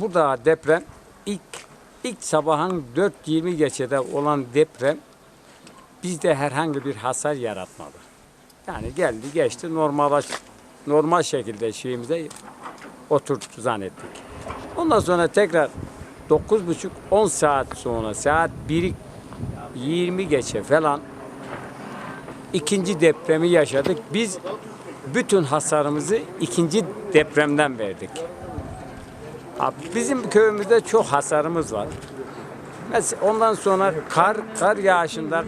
burada deprem ilk ilk sabahın 4.20 geçede olan deprem bizde herhangi bir hasar yaratmadı. Yani geldi geçti normal normal şekilde şeyimize oturttu zannettik. Ondan sonra tekrar 9.30-10 saat sonra saat 1'i 20 geçe falan ikinci depremi yaşadık. Biz bütün hasarımızı ikinci depremden verdik. Bizim köyümüzde çok hasarımız var. Mesela ondan sonra kar kar yağışında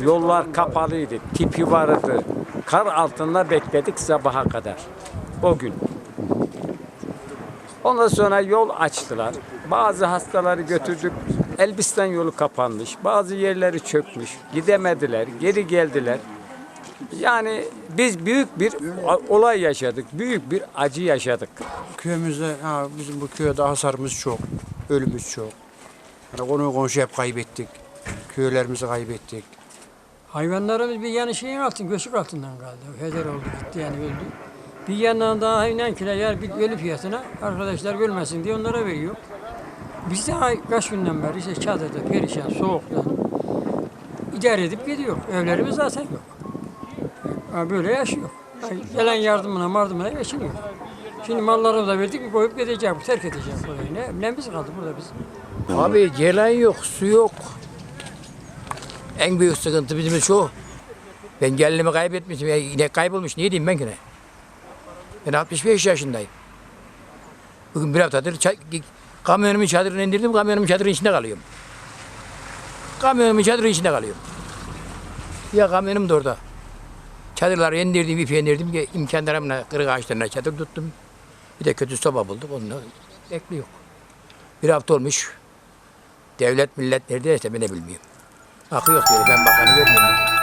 yollar kapalıydı, tipi vardı. Kar altında bekledik sabaha kadar. O gün. Ondan sonra yol açtılar. Bazı hastaları götürdük. Elbistan yolu kapanmış. Bazı yerleri çökmüş. Gidemediler. Geri geldiler. Yani biz büyük bir olay yaşadık. Büyük bir acı yaşadık. Köyümüzde ha, bizim bu köyde hasarımız çok, ölümümüz çok. Yani konu komşu hep kaybettik. Köylerimizi kaybettik. Hayvanlarımız bir yanı şeyin altın, göçük altından kaldı. Heder oldu gitti yani öldü. Bir yandan daha inankiler yer bir ölü fiyatına arkadaşlar ölmesin diye onlara veriyor. Biz de kaç günden beri işte çadırda perişan, soğukta idare edip gidiyor. Evlerimiz zaten yok. Böyle yaşıyor. Yani Gelen yardımına mardımına geçiniyor. Şimdi malları da verdik koyup gidecek, terk edecek burayı. Ne, nemiz kaldı burada bizim? Abi gelen yok, su yok. En büyük sıkıntı bizim şu. Ben gelinimi kaybetmişim. Ya inek kaybolmuş. Niye diyeyim ben ki ne? Ben 65 yaşındayım. Bugün bir haftadır ça- kamyonumun çadırını indirdim. Kamyonumun çadırının içinde kalıyorum. Kamyonumun çadırının içinde kalıyorum. Ya kamyonum da orada. Çadırları indirdim, ipi indirdim. imkanlarımla kırık ağaçlarına çadır tuttum. Bir de kötü soba bulduk. Onunla bekliyor. Bir hafta olmuş. Devlet millet neredeyse ben ne bilmiyorum. Akı yok diyor. Ben bakanı görmüyorum.